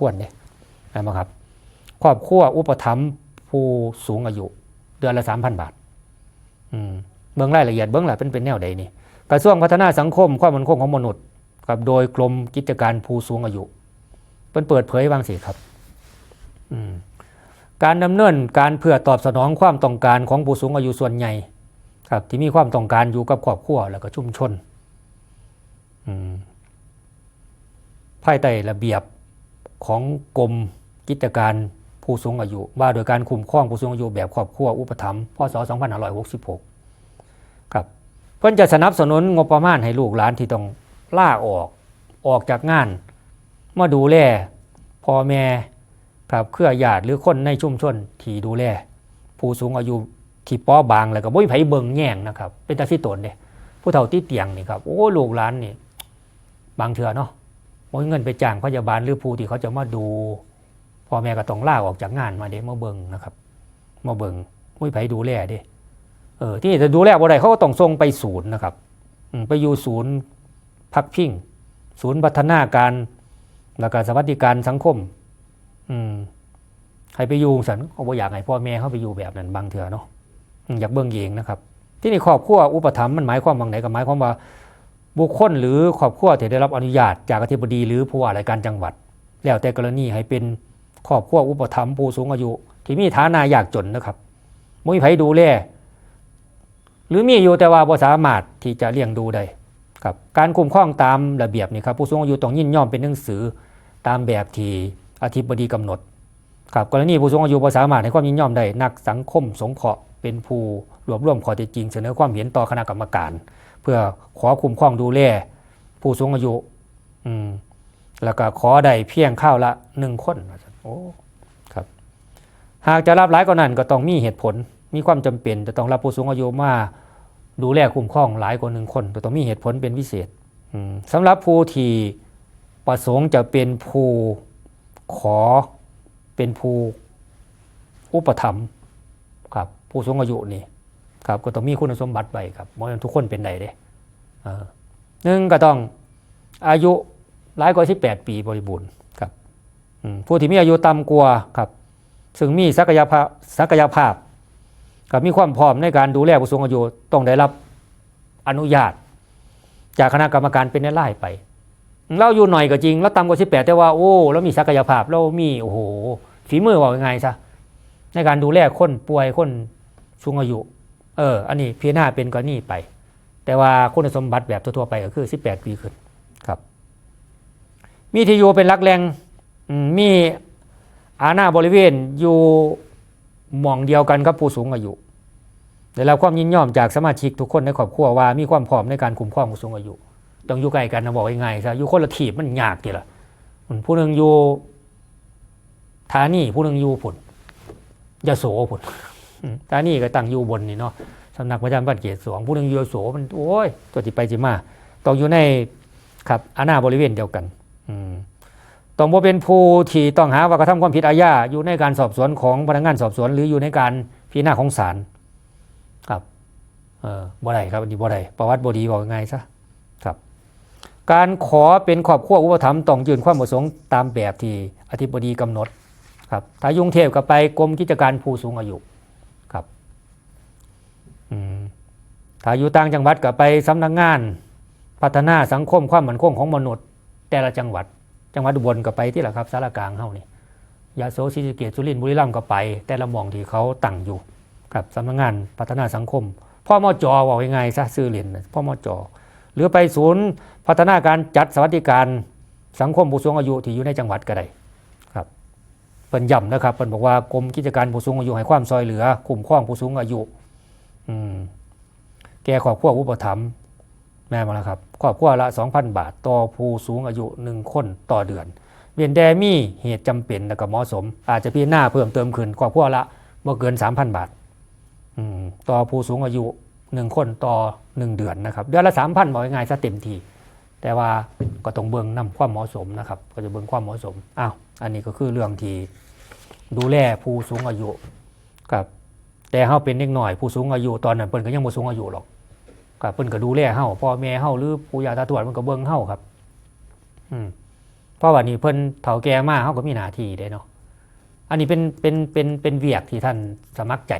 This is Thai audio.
ควรเนี่ยนะครับครอบครัวอุปถัมภ์ผู้สูงอายุ เดือนละสามพันบาทเบื้องรายละเอียดเบื้องหลังเป็นเป็นแนวใดนี่กระทรวงพัฒนาสังคมความมั่นคงของมนุษย์กับโดยกรมกิจการผู้สูงอายุเป็นเปิดเผยวางสิครับการดำเนินการเพื่อตอบสนองความต้องการของผู้สูงอายุส่วนใหญ่ ครับ ที่มีความต้องการอยู่กับครอบครัวแล้วก็ชุมชนภายใต้ระเบียบ ของกรมกิจการผู้สูงอายุ ว่าโดยการคุ้มครองผู้สูงอายุแบบครอบครัวอุปถัมภ์พศ 2566 ครับ เพิ่นจะสนับสนุนงบประมาณให้ลูกหลานที่ต้องล่าออกออกจากงาน มาดูแลพ่อแม่ครับเครือญาติหรือคนในชุมชนที่ดูแล ผู้สูงอายุที่ป้อบางแล้วก็บ่มีไผเบิงแย่งนะครับ เป็นตาสิตนเด้ผู้เฒ่าที่เตียงนี่ครับโอ้ลูกหลานนี่บางเถื่อเนาะ บ่มีเงินไปจ้างพยาบาลหรือผู้ที่เขาจะมาดูพ่อแม่ก็ต้องล่าออกจากงานมาเด้มาเบิ่งนะครับมาเบิ่งบ่มีไผดูแลเด้เออที่จะดูแลบ่ได้เขาก็ต้องส่งไปศูนย์นะครับไปอยู่ศูนย์พักพิงศูนย์พัฒนาการแล้วก็สวัสดิการสังคม อืมให้ไปอยู่สันเขาบ่อยากให้พ่อแม่เขาไปอยู่แบบนั้นบางเถื่อเนาะอืมอยากเบิ่งเองนะครับ ที่นี่ครอบครัวอุปถัมภ์มันหมายความว่าไหนก็หมายความว่า บุคคลหรือครอบครัวที่ได้รับอนุญาตจากอธิบดีหรือผู้ว่าราชการจังหวัด แล้วแต่กรณีให้เป็นครอบครัวอุปถัมภ์ผู้สูงอายุ ที่มีฐานะยากจนนะครับบ่มีไผดูแลหรือมีอยู่แต่ว่าบ่สามารถที่จะเลี้ยงดูได้ครับการคุ้มครองตามระเบียบนี่ครับผู้สูงอายุต้องยินยอมเป็นหนังสือตามแบบที่อธิบดีกำหนดครับกรณีผู้สูงอายุบ่สามารถให้ความยินยอมได้นักสังคมสงเคราะห์เป็นผู้ รวบรวมข้อเท็จจริง เสนอความเห็นต่อคณะกรรมการ เพื่อขอคุ้มครองดูแลผู้สูงอายุอืมแล้วก็ขอได้เพียงข้าวละหนึ่งคนโอ้ครับ หากจะรับหลายกว่านั้นก็ต้องมีเหตุผล มีความจำเป็น จะต้องรับผู้สูงอายุมาดูแลคุ้มครองหลายกว่าหนึ่งคนก็ต้องมีเหตุผลเป็นพิเศษสำหรับผู้ที่ประสงค์จะเป็นผู้ขอเป็นผู้อุปถัมภ์ครับผู้สูงอายุนี่ ครับก็ต้องมีคุณสมบัติไปครับเพราะฉะนั้นทุกคนเป็นได้เด้หนึ่งก็ต้องอายุหลายกว่า18ปีบริบูรณ์ครับผู้ที่มีอายุต่ำกว่าครับ ซึ่งมีศักยภาพศักยภาพกับมีความพร้อมในการดูแลผู้สูงอายุต้องได้รับอนุญาต จากคณะกรรมการเป็นไล่ไป เราอยู่หน่อยก็จริงเราต่ำกว่า18แต่ว่าโอ้เรามีศักยภาพเรามีโอ้โหฝีมือว่ายังไงซะในการดูแลคนป่วยคนสูงอายุ เออ อันนี้พีหน้าเป็นก็นี่ไป แต่ว่าคุณสมบัติแบบทั่วๆไปก็คือ 18 ปีขึ้นครับ มีที่อยู่เป็นหลักแหล่งมีอาณาบริเวณอยู่หม่องเดียวกันกับผู้สูงอายุได้รับความยินยอมจากสมาชิกทุกคนในครอบครัวว่ามีความพร้อมในการคุ้มครองผู้สูงอายุ ต้องอยู่ใกล้กันนะบอกยังไงซะอยู่คนละทีมันยากทีละผู้หนึ่งอยู่ธานีผู้หนึ่งอยู่ผุนยโสผุน อืมธานี่ก็ตั้งอยู่บนนี่เนาะสำนักประจำบ้านเกศสองผู้หนึ่งอยู่ยโสมันโอ้ยตัวจิไปจิมาต้องอยู่ในครับอาณาบริเวณเดียวกันต้องบ่เป็นผู้ที่ต้องหาว่ากระทำความผิดอาญาอยู่ในการสอบสวนของพนักงานสอบสวน หรืออยู่ในการพิจารณาของศาลครับเออบ่ได้ครับอันนี้บ่ได้ประวัติบ่ดีบอกยังไงซะครับการขอเป็นครอบครัวอุปถัมภ์ต้องยืนความประสงค์ตามแบบที่อธิบดีกำหนดครับถ้ายุงเทพก็ไปกรมกิจการผู้สูงอายุครับอืม ถ้าอยู่ต่างจังหวัดก็ไปสำนักงาน พัฒนาสังคมความมั่นคงของมนุษย์ แต่ละจังหวัด จังหวัดอุบลก็ไปที่แหละครับสารกลางเฮานี่ยาโสศรีสเกษสุรินทร์บุรีรัมย์ก็ไป แต่ละมองที่เขาตั้งอยู่ครับสำนักงานพัฒนาสังคมพ่อมอจอว่ายังไงซะซื้อเหรียญน่ะพ่อมอจอหรือไปศูนย์พัฒนาการจัดสวัสดิการสังคมผู้สูงอายุที่อยู่ในจังหวัดก็ได้ครับเพิ่นย้ำนะครับเพิ่นบอกว่ากรมกิจการผู้สูงอายุให้ความซอยเหลือคุ้มครองผู้สูงอายุ อืม แก่ครอบครัวอุปถัมภ์แม่มาแล้วครับครอบครัวละ 2,000 บาท ต่อผู้สูงอายุ 1 คนต่อเดือน เวียนแดมีเหตุจำเป็นและก็เหมาะสม อาจจะพิจารณาเพิ่มเติมขึ้นครอบครัวละบ่เกิน 3,000 บาทต่อผู้สูงอายุ 1 คนต่อ 1 เดือนนะครับเดือนละ 3,000บอกง่ายๆซะเต็มทีแต่ว่าก็ต้องเบิ่งนำความเหมาะสมนะครับ ก็จะเบิ่งความเหมาะสมอ้าวอันนี้ก็คือเรื่องที่ดูแลผู้สูงอายุครับแต่เฮาเป็นเด็กหน่อยผู้สูงอายุตอนนั้นเพิ่นก็ยังบ่สูงอายุหรอก กับเพิ่นก็ดูแลเฮาพ่อแม่เฮาหรือปู่ย่าตาทวดมันก็เบิ่งเฮาครับ อืมเพราะว่านี่เพิ่นเฒ่าแก่มาเฮาก็มีหน้าที่เด้เนาะอันนี้เป็นเป็นเป็นเป็นเวียกที่ท่านสมัครใจ